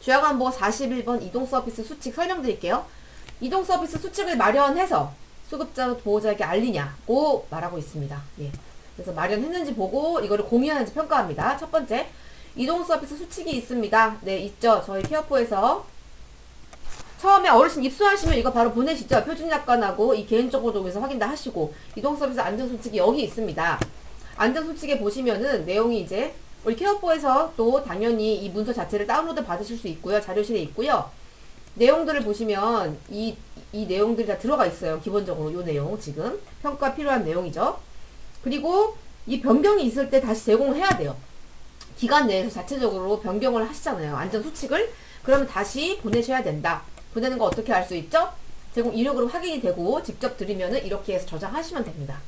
주야관보 41번 이동 서비스 수칙 설명드릴게요. 이동 서비스 수칙을 마련해서 수급자 보호자에게 알리냐고 말하고 있습니다. 예. 그래서 마련했는지 보고 이거를 공유하는지 평가합니다. 첫 번째, 이동 서비스 수칙이 있습니다. 네, 있죠. 저희 케어포에서 처음에 어르신 입수하시면 이거 바로 보내시죠. 표준 약관하고 이 개인정보 동에서 확인 다 하시고 이동 서비스 안전 수칙이 여기 있습니다. 안전 수칙에 보시면은 내용이 이제 우리 케어포에서 또 당연히 이 문서 자체를 다운로드 받으실 수 있고요. 자료실에 있고요. 내용들을 보시면 이, 이 내용들이 다 들어가 있어요. 기본적으로 요 내용 지금 평가 필요한 내용이죠. 그리고 이 변경이 있을 때 다시 제공을 해야 돼요. 기간 내에서 자체적으로 변경을 하시잖아요. 안전 수칙을. 그러면 다시 보내셔야 된다. 보내는 거 어떻게 알 수 있죠? 제공 이력으로 확인이 되고 직접 드리면은 이렇게 해서 저장하시면 됩니다.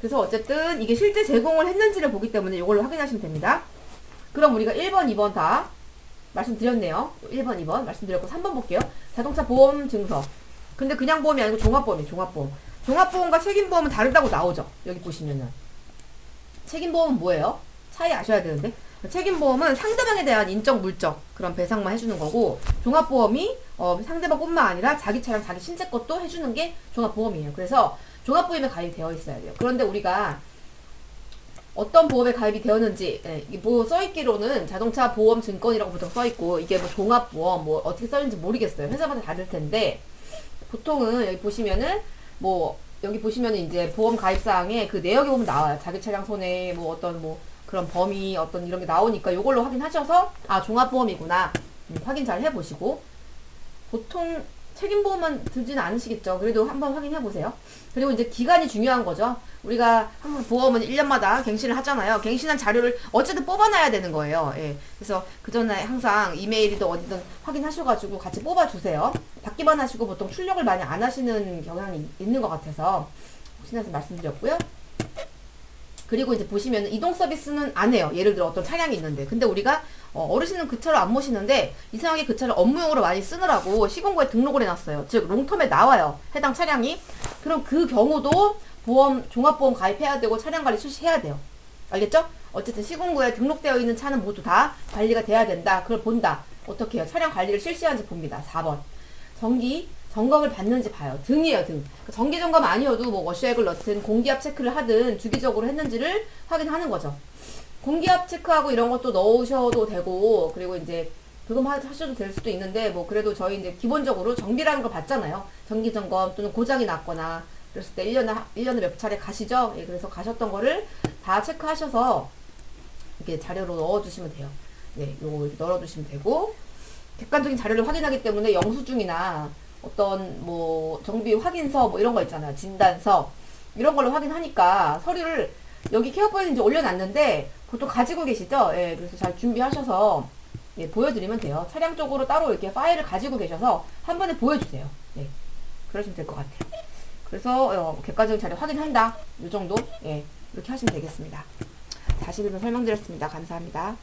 그래서 어쨌든 이게 실제 제공을 했는지를 보기 때문에 이걸로 확인하시면 됩니다. 그럼 우리가 1번, 2번 다 말씀드렸네요. 1번, 2번 말씀드렸고 3번 볼게요. 자동차 보험 증서. 근데 그냥 보험이 아니고 종합보험이에요. 종합보험. 종합보험과 책임보험은 다르다고 나오죠. 여기 보시면은. 책임보험은 뭐예요? 차이 아셔야 되는데. 책임보험은 상대방에 대한 인적 물적 그런 배상만 해주는 거고 종합보험이 어, 상대방뿐만 아니라 자기 차량 자기 신체 것도 해주는 게 종합보험이에요. 그래서 종합보험에 가입이 되어 있어야 돼요. 그런데 우리가 어떤 보험에 가입이 되었는지 예, 뭐 써있기로는 자동차 보험 증권이라고 보통 써있고 이게 뭐 종합보험 뭐 어떻게 써있는지 모르겠어요. 회사마다 다를 텐데 보통은 여기 보시면은 뭐 여기 보시면은 이제 보험 가입사항에 그 내역에 보면 나와요. 자기 차량 손해 뭐 어떤 뭐 그런 범위 어떤 이런 게 나오니까 요걸로 확인하셔서 아 종합보험이구나 음, 확인 잘 해보시고 보통 책임보험만 들지는 않으시겠죠. 그래도 한번 확인해 보세요. 그리고 이제 기간이 중요한 거죠. 우리가 항상 보험은 1년마다 갱신을 하잖아요. 갱신한 자료를 어쨌든 뽑아놔야 되는 거예요. 예. 그래서 그 전에 항상 이메일이든 어디든 확인하셔가지고 같이 뽑아주세요. 받기만 하시고 보통 출력을 많이 안 하시는 경향이 있는 것 같아서 혹시나 해서 말씀드렸고요. 그리고 이제 보시면 이동 서비스는 안 해요. 예를 들어 어떤 차량이 있는데. 근데 우리가 어, 르신은그 차를 안 모시는데 이상하게 그 차를 업무용으로 많이 쓰느라고 시공고에 등록을 해놨어요. 즉 롱텀에 나와요. 해당 차량이. 그럼 그 경우도 보험 종합보험 가입해야 되고 차량 관리 실시해야 돼요. 알겠죠? 어쨌든 시공고에 등록되어 있는 차는 모두 다 관리가 돼야 된다. 그걸 본다. 어떻게 해요? 차량 관리를 실시하는지 봅니다. 4번. 정기 점검을 받는지 봐요. 등이에요, 등. 그 정기 점검 아니어도 뭐 워셔액을 넣든 공기압 체크를 하든 주기적으로 했는지를 확인하는 거죠. 공기압 체크하고 이런 것도 넣으셔도 되고 그리고 이제 그거 하- 하셔도 될 수도 있는데 뭐 그래도 저희 이제 기본적으로 정비라는 걸 받잖아요. 정기 점검 또는 고장이 났거나 그랬을 때 1년에 하- 1년에 몇 차례 가시죠. 예, 그래서 가셨던 거를 다 체크하셔서 이렇게 자료로 넣어 주시면 돼요. 네, 요거 이렇게 넣어 주시면 되고 객관적인 자료를 확인하기 때문에 영수증이나 어떤 뭐 정비 확인서 뭐 이런 거 있잖아요. 진단서 이런 걸로 확인하니까 서류를 여기 케어포에 이제 올려놨는데 보통 가지고 계시죠? 예, 그래서 잘 준비하셔서 예, 보여드리면 돼요. 차량 쪽으로 따로 이렇게 파일을 가지고 계셔서 한 번에 보여주세요. 네, 그러시면 될 것 같아요. 그래서 어, 객관적인 자료 확인한다. 이 정도 예, 이렇게 하시면 되겠습니다. 41번 설명드렸습니다. 감사합니다.